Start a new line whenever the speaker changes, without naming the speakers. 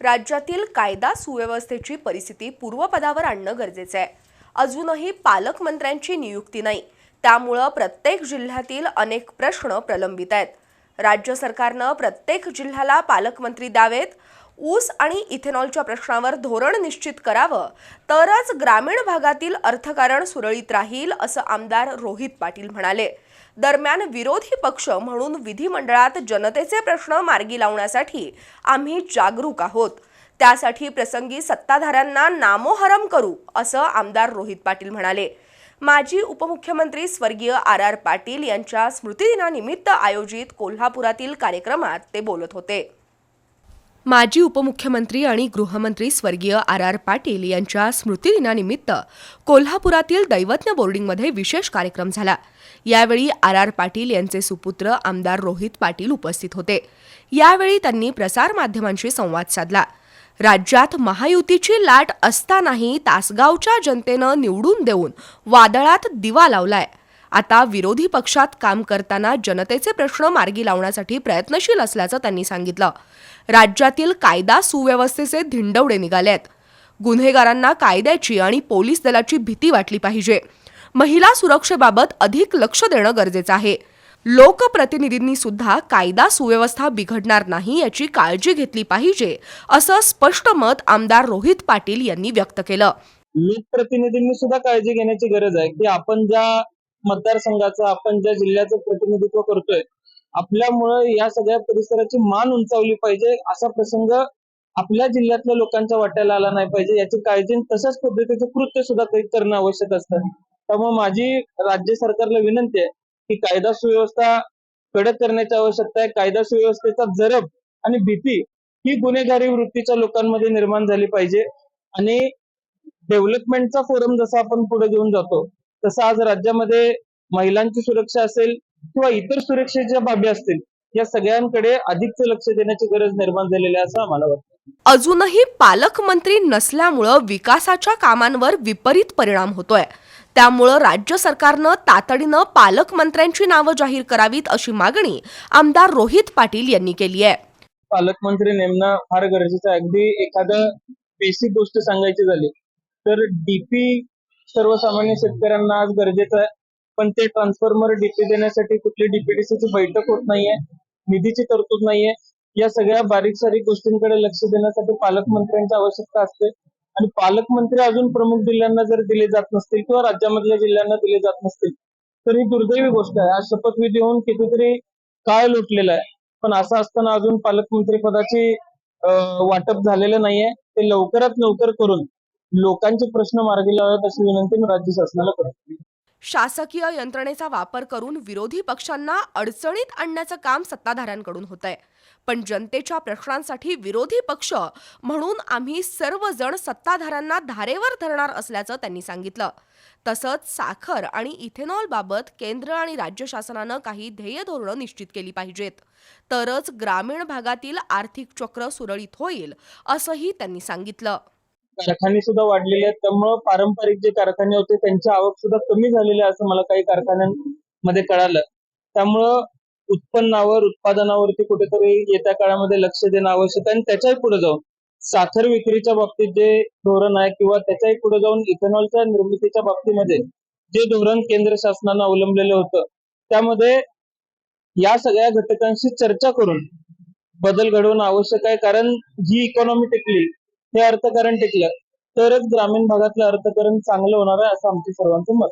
राज्यातील कायदा सुव्यवस्थेची परिस्थिती पूर्वपदावर आणणं गरजेचं आहे. अजूनही पालकमंत्र्यांची नियुक्ती नाही. त्यामुळं प्रत्येक जिल्ह्यातील अनेक प्रश्न प्रलंबित आहेत. राज्य सरकारनं प्रत्येक जिल्ह्याला पालकमंत्री द्यावेत ऊस आणि इथेनॉलच्या प्रश्नावर धोरण निश्चित करावं तरच ग्रामीण भागातील अर्थकारण सुरळीत राहील असं आमदार रोहित पाटील म्हणाले. दरम्यान विरोधी पक्ष म्हणून विधिमंडळात जनतेचे प्रश्न मार्गी लावण्यासाठी आम्ही जागरूक आहोत. त्यासाठी प्रसंगी सत्ताधाऱ्यांना नामोहरम करू असं आमदार रोहित पाटील म्हणाले. माजी उपमुख्यमंत्री स्वर्गीय आर आर पाटील यांच्या स्मृतिदिनानिमित्त आयोजित कोल्हापुरातील कार्यक्रमात ते बोलत होते. माजी उपमुख्यमंत्री आणि गृहमंत्री स्वर्गीय आर आर पाटील यांच्या स्मृतिदिनानिमित्त कोल्हापुरातील दैवज्ञ बोर्डिंगमध्ये विशेष कार्यक्रम झाला. यावेळी आर आर पाटील यांचे सुपुत्र आमदार रोहित पाटील उपस्थित होते. यावेळी त्यांनी प्रसारमाध्यमांशी संवाद साधला. राज्यात महायुतीची लाट असतानाही तासगावच्या जनतेनं निवडून देऊन वादळात दिवा लावलाय. आता विरोधी पक्षात काम करताना जनतेचे प्रश्न मार्गी लावण्यासाठी प्रयत्नशील असल्याचं त्यांनी सांगितलं. राज्यातील कायदा सुव्यवस्थेचे धिंडवडे निघालेत गुन्हेगारांना कायद्याची आणि पोलीस दलाची भीती वाटली पाहिजे. महिला सुरक्षेबाबत अधिक लक्ष देणं गरजेचं आहे. लोकप्रतिनिधींनी सुद्धा कायदा सुव्यवस्था बिघडणार नाही याची काळजी घेतली पाहिजे असं स्पष्ट मत आमदार रोहित पाटील यांनी व्यक्त केलं.
लोकप्रतिनिधींनी सुद्धा काळजी घेण्याची गरज आहे की आपण ज्या मतदारसंघाचं आपण ज्या जिल्ह्याचं प्रतिनिधित्व करतोय आपल्यामुळे या सगळ्या परिसराची मान उंचावली पाहिजे असा प्रसंग आपल्या जिल्ह्यातल्या लोकांच्या वाट्याला आला नाही पाहिजे. याची काळजी आणि तशाच पद्धतीचं कृत्य सुद्धा काही करणं आवश्यक असतं. त्यामुळे माझी राज्य सरकारला विनंती आहे की कायदा सुव्यवस्था कडक करण्याची आवश्यकता आहे. कायदा सुव्यवस्थेचा जरब आणि भीती ही गुन्हेगारी वृत्तीच्या लोकांमध्ये निर्माण झाली पाहिजे आणि डेव्हलपमेंटचा फोरम जसा आपण पुढे घेऊन जातो तसं आज राज्यामध्ये महिलांची सुरक्षा असेल किंवा इतर सुरक्षेच्या बाबी असतील या सगळ्यांकडे अधिकच लक्ष देण्याची गरज निर्माण झालेली असं आम्हाला वाटतं.
अजूनही पालकमंत्री नसल्यामुळं विकासाच्या कामांवर विपरीत परिणाम होतोय. त्यामुळं राज्य सरकारनं तातडीनं पालकमंत्र्यांची नावं जाहीर करावीत अशी मागणी आमदार रोहित पाटील यांनी केली आहे.
पालकमंत्री नेमणं फार गरजेचं आहे. अगदी एखादं बेसिक गोष्ट सांगायची झाली तर डीपी सर्वसामान्य शेतकऱ्यांना आज गरजेचं आहे. पण ते ट्रान्सफॉर्मर डीपी देण्यासाठी कुठली डीपीडीसीची बैठक होत नाहीये. निधीची तरतूद नाहीये. या सगळ्या बारीक सारीक गोष्टींकडे लक्ष देण्यासाठी पालकमंत्र्यांची आवश्यकता असते. आणि पालकमंत्री अजून प्रमुख जिल्ह्यांना जर दिले जात नसतील किंवा राज्यामधल्या जिल्ह्यांना दिले जात नसतील तर ही दुर्दैवी गोष्ट आहे. आज शपथविधी होऊन कितीतरी काळ लुटलेला आहे. पण असं असताना अजून पालकमंत्री पदाची वाटप झालेलं नाहीये. ते लवकरात लवकर करून लोकांचे प्रश्न मार्गी लावत अशी विनंती मी राज्य शासनाला करतो.
शासकीय यंत्रणेचा वापर करून विरोधी पक्षांना अडचणीत आणण्याचं काम सत्ताधाऱ्यांकडून होत आहे पण जनतेच्या प्रश्नांसाठी विरोधी पक्ष म्हणून आम्ही सर्वजण सत्ताधाऱ्यांना धारेवर धरणार असल्याचं त्यांनी सांगितलं. तसंच साखर आणि इथेनॉल बाबत केंद्र आणि राज्य शासनानं काही ध्येय धोरणं निश्चित केली पाहिजेत. तरच ग्रामीण भागातील आर्थिक चक्र सुरळीत होईल असंही त्यांनी सांगितलं.
कारखाने सुद्धा वाढलेले आहेत. त्यामुळं पारंपरिक जे कारखाने होते त्यांची आवक सुद्धा कमी झालेली आहे असं मला काही कारखान्यांमध्ये कळालं. त्यामुळं उत्पन्नावर उत्पादनावरती कुठेतरी येत्या काळामध्ये लक्ष देणं आवश्यक आहे आणि त्याच्याही पुढे जाऊन साखर विक्रीच्या बाबतीत जे धोरण आहे किंवा त्याच्याही पुढे जाऊन इथेनॉलच्या निर्मितीच्या बाबतीमध्ये जे धोरण केंद्र शासनानं अवलंबलेलं होतं त्यामध्ये या सगळ्या घटकांशी चर्चा करून बदल घडवणं आवश्यक आहे. कारण जी इकॉनॉमी टिकली हे अर्थकारण टिकलं तरच ग्रामीण भागातलं अर्थकारण चांगलं होणार आहे असं आमचं सर्वांचं मत